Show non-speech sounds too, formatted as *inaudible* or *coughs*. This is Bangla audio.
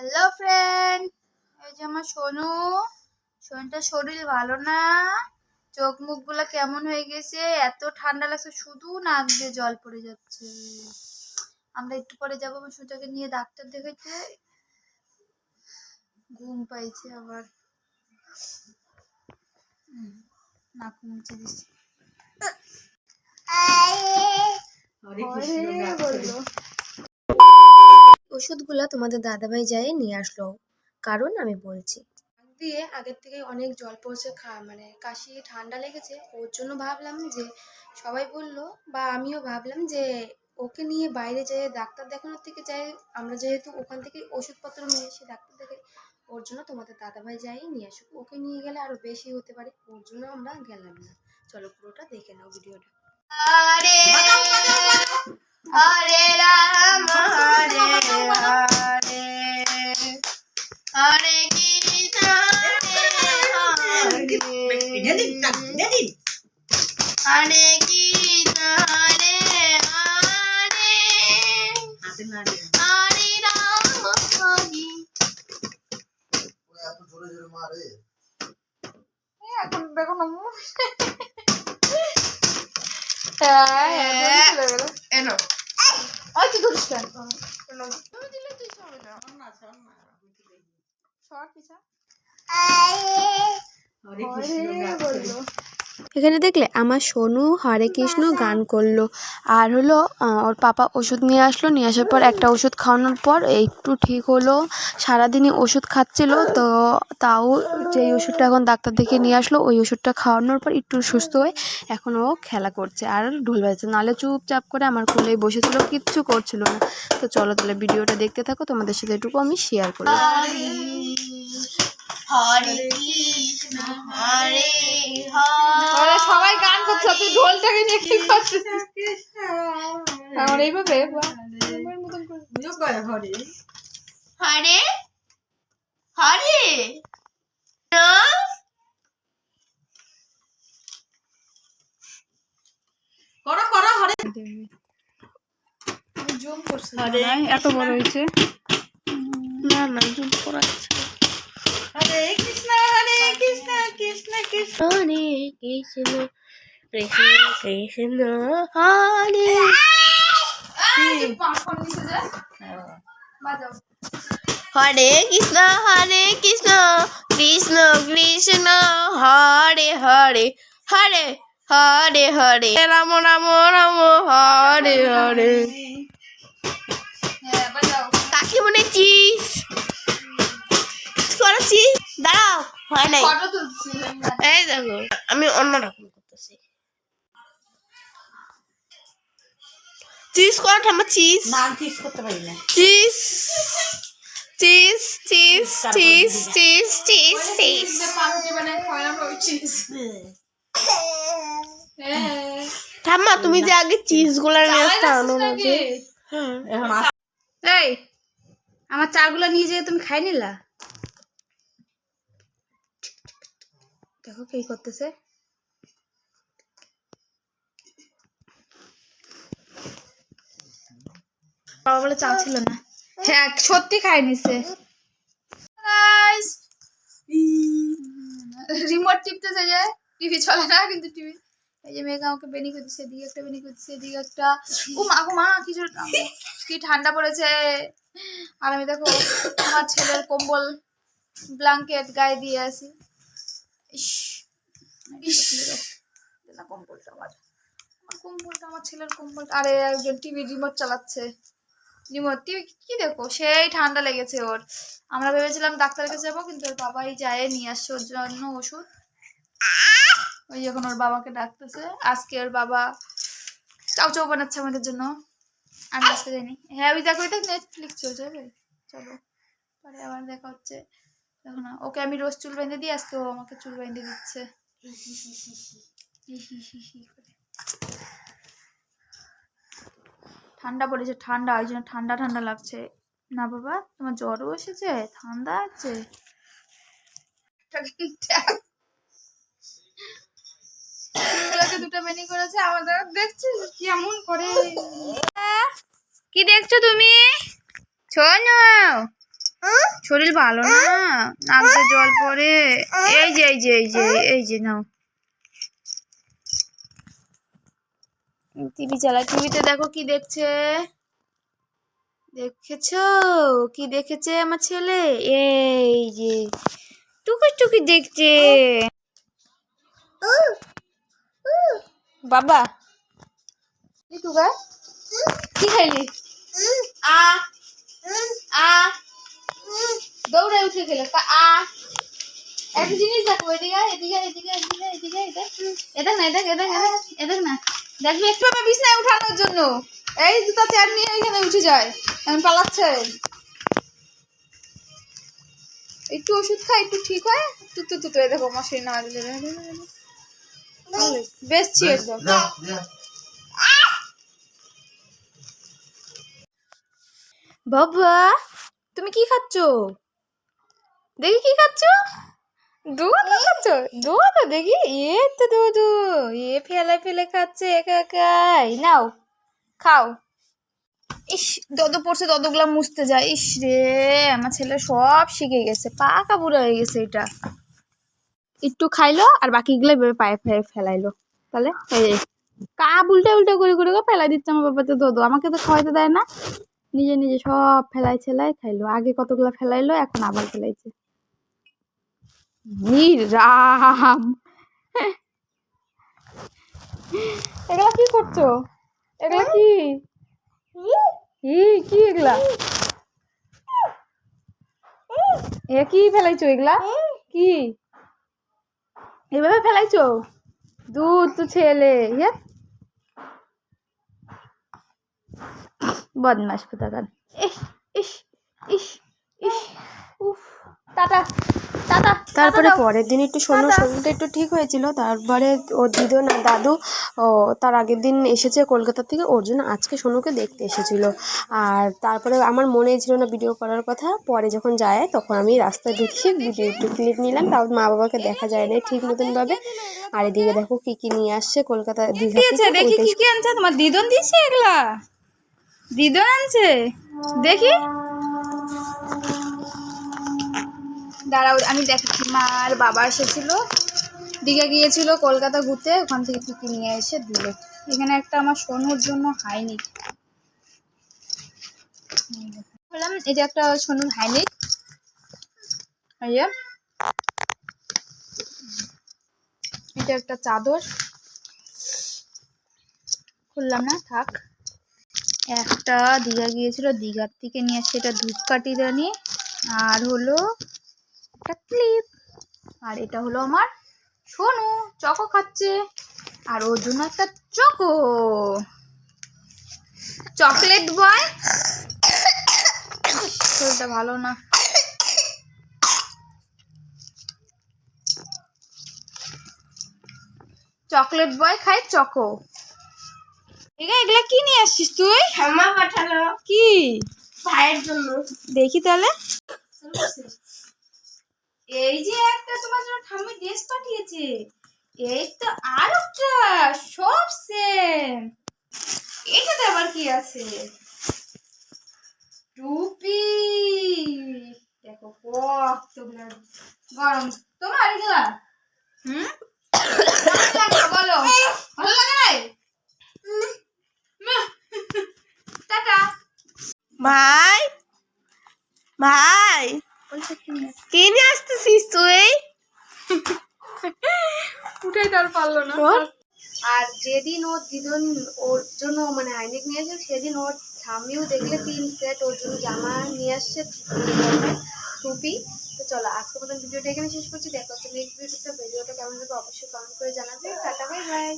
হ্যালো ফ্রেন্ড এই যে আমার সোনু। সোনুটার শরীর ভালো না। চোখ মুখগুলো কেমন হয়ে গেছে? এত ঠান্ডা লাগছে শুধু নাক দিয়ে জল পড়ে যাচ্ছে। আমরা একটু পরে যাব আমার সোনুটাকে নিয়ে ডাক্তার দেখাইতে। ঘুম পাইছে আবার। নাক মুছে দিচ্ছি ওষুধগুলো তোমাদের দাদাভাই যায় নিয়ে আসলো। কারণ আমি বলছি। দিয়ে আগের থেকে অনেক জল পড়ছে খা মানে কাশি ঠান্ডা লেগেছে। ওর জন্য ভাবলাম যে সবাই বলল বা আমিও ভাবলাম যে ওকে নিয়ে বাইরে যেয়ে ডাক্তার দেখানোর থেকে যাই। আমরা যেহেতু ওখান থেকে ওষুধপত্র নিয়ে এসে ডাক্তার দেখে ওর জন্য তোমাদের দাদাভাই যাই নিয়ে আসুক। ওকে নিয়ে গেলে আরও বেশি হতে পারে ওর জন্য আমরা গেলাম না। চলো পুরোটা দেখে নাও ভিডিওটা। হরে हरे राम हरे हरे हरे कृष्ण हरे हरे कृष्ण हरे हरे हरे राम हरे এখন দেখো না তুই ধরিস কেন তুমি দিলে তুই হবে না অন্য আছে অন্য শর্ট পিছা আরে বলব এখানে দেখলে আমার সোনু, হরে কৃষ্ণ গান করল। আর হলো ওর পাপা ওষুধ নিয়ে আসলো, নিয়ে আসার পর একটা ওষুধ খাওয়ানোর পর একটু ঠিক হলো, সারাদিনই ওষুধ খাচ্ছিল, তো তাও যেই ওষুধটা এখন ডাক্তার দেখে নিয়ে আসলো, ওই ওষুধটা খাওয়ানোর পর একটু সুস্থ হয়ে এখন ও খেলা করছে। আর ঢোল বাজাচ্ছে, নাহলে চুপচাপ করে আমার কোলেই বসেছিল, কিচ্ছু করছিল না। তো চলো তাহলে ভিডিওটা দেখতে থাকো, তোমাদের সাথে এটুকু আমি শেয়ার করলাম। হরে কৃষ্ণ হরে হরে। সবাই গান করছে তুই ঢোলটাকে নিয়ে কি করছিস? আমার এইভাবে মতন করে। হরে। হরে? করছে। এত বড় হয়েছে। না না জুম করা। হরে কৃষ্ণ হরে কৃষ্ণ কৃষ্ণ কৃষ্ণ। হরে কৃষ্ণ কৃষ্ণ কৃষ্ণ হরে। হরে কৃষ্ণ হরে কৃষ্ণ কৃষ্ণ কৃষ্ণ হরে হরে হরে হরে হরে। রাম রাম রাম হরে হরে। কাকিমনে চিজ হয় নাই? এই দেখো আমি করতেছি। চিজ করা ঠাম্মা cheese cheese cheese cheese cheese cheese cheese cheese ঠাম্মা তুমি যে আগে চিজগুলা নিয়ে আসতে আনো হ্যাঁ। এই আমার চালগুলো নিয়ে যেয়ে তুমি খাই নিলা? দেখো কি করতেছে। বাবা বলে চা ছিল না। হ্যাঁ সত্যি খাই নিছে। রিমোট টিপতেছে যে টিভি চলে না কিন্তু টিভি। এই যে মেঘা আমাকে বেনি করছে এদিকে একটা বেনি করছে এদিকে একটা। ও মা গো মা কিছু কি ঠান্ডা পড়েছে। আর আমি দেখো, আমার ছেলের কম্বল, ব্ল্যাঙ্কেট গায়ে দিয়ে আসি ইস ইস। না কম্বলটা আমার আমার কম্বলটা আমার ছেলের আরে একজন টিভি রিমোট চালাচ্ছে। রিমোট টিভি কি দেখো? সেই ঠান্ডা লেগেছে ওর। আমরা ভেবেছিলাম ডাক্তারের কাছে যাব কিন্তু ওর বাবাই যায় নিয়ে আসছে ওর জন্য ওষুধ। ওই ওর বাবাকে ডাকতেছে আজকে ওর বাবা চাউ চাউ বানাচ্ছে আমাদের জন্য। আমি আজকে যাইনি। হ্যাঁ ওই দেখো ওই দেখ নেটফ্লিক্স চলছে ভাই চলো পরে আবার দেখা হচ্ছে। দেখো না ওকে আমি রোজ চুল বেঁধে দিই আজকে ও আমাকে চুল বেঁধে দিচ্ছে। ঠান্ডা পড়েছে ঠান্ডা ওই জন্য ঠান্ডা ঠান্ডা লাগছে। না বাবা তোমার জ্বরও এসেছে ঠান্ডা আছে। দুটো বেনি করেছে আমাদের দেখছি কেমন করে। কি দেখছ তুমি? শোনো। শরীর ভালো না? নাক জল পড়ে এই যে এই যে এই যে এই যে নাও। টিভি চালা টিভিতে দেখো কি দেখছে? দেখেছ? কি দেখেছে আমার ছেলে? এই যে টুকি টুকি দেখছে। বাবা। কি খাইলি? আ আ। দৌড়ে উঠে গেল। আ একটা জিনিস দেখো এদিকে এদিকে এদিকে এদিকে এদিকে আয়, এদিকে না এদেখ এদেখ এদেখ না। দেখবি একটু আমার বিছনায় উঠানোর জন্য। এই দুটো চেয়ার নিয়ে এখানে উঠে যায়। এখন পালাচ্ছে। একটু ওষুধ খাই একটু ঠিক হয়। তু তু তু দেখো মশারি না দিলে বেশছি একদম। বাবা তুমি কি খাচ্ছ? দেখি কি খাচ্ছ? দুধ খাচ্ছ? দুধ দেখি। এ তো দুধ। এ ফেলে ফেলে খাচ্ছে একা একাই। নাও, খাও। ইস দদ পড়ছে দদগুলা মুছতে যায় ইস রে, আমার ছেলে সব শিখে গেছে। পাকা বুড়ো হয়ে গেছে এটা। একটু খাইলো আর বাকিগুলো এভাবে পায়ে ফেলে ফেলাইলো। তাহলে কাপ উল্টা উল্টা করে করে করে ফেলাই দিচ্ছে আমার বাবা তো দদু। আমাকে তো খাওয়াইতে দেয় না। নিজে নিজে সব ফেলাই ছেলাই খাইলো। আগে কতগুলো ফেলাইলো এখন আবার ফেলাইছে। নিরাম এগুলা কি করছ? এগুলা কি? কি এগুলা? এ কি ফেলাইছো এগুলা? কি? এভাবে ফেলাইছো? দুধ তো ছেলে ইয়ে? বদমাস কোথাকার। ইস ইস ইস ইস। উফ টাটা টাটা তারপরে পরের দিন একটু সোনুর শরীরটা একটু ঠিক হয়েছিল। তারপরে ও দিদন না দাদু ও তার আগের দিন এসেছে কলকাতা থেকে ওর জন্য আজকে সোনুকে দেখতে এসেছিল। আর তারপরে আমার মনে ছিল না ভিডিও করার কথা। পরে যখন যায় তখন আমি রাস্তায় দেখি ভিডিও একটু ক্লিপ নিলাম। তাও মা বাবাকে দেখা যায় না ঠিক মতনভাবে আর এদিকে দেখো কি কি নিয়ে আসছে কলকাতা দীঘা থেকে দেখি কি কি আনছে? তোমার দিদন দিয়েছে এগুলা? দিদন আনছে? দেখি। দাঁড়াও, আমি দেখাচ্ছি। মা আর বাবা এসেছিল। দীঘা গিয়েছিল কলকাতা ঘুরতে, ওখান থেকে কি নিয়ে এসে দিল। এখানে একটা আমার সোনুর জন্য হাইনিক। বললাম, এটা একটা সোনুর হাইনিক। এটা একটা চাদর। খুললাম না, থাক। একটা দীঘা গিয়েছিল, দীঘার থেকে নিয়ে আসছে এটা ধূপকাঠি দানি আর হলো একটা ক্লিপ, আর এটা হলো আমার সোনু, চকো খাচ্ছে, আর ওর জন্য একটা চকো। Chocolate boy. শরীরটা ভালো না। চকলেট বয় খায় চকো। এগা এগুলা কি নিয়ে আসছিস তুই? ঠাম্মা পাঠালো। কি? ভাইয়ের জন্য। দেখি তাহলে। এই যে একটা তোমার জন্য ঠাম্মি ড্রেস পাঠিয়েছে। এই তো আর একটা সব সেম এটাতে আবার কি আছে? টুপি। দেখো কতগুলো গরম। তোমার এগুলা? হুম? *coughs* বলো। ভালো লাগে নাই? টাটা। ভাই ভাই কি নিয়ে আসতেছিস তুই? উঠাই তার পারল না। আর যেদিন ওর দিদন ওর জন্য মানে আইনিক নিয়ে আসে সেদিন ওর স্বামীও দেখলে তিন সেট ওর জন্য জামা নিয়ে আসছে টুপি। তো চলো আজকে মতন ভিডিওটা এখানে শেষ করছি। দেখা হচ্ছে নেক্সট ভিডিওতে ভিডিওটা কেমন লাগবে অবশ্যই কমেন্ট করে জানাবে। Tata bye bye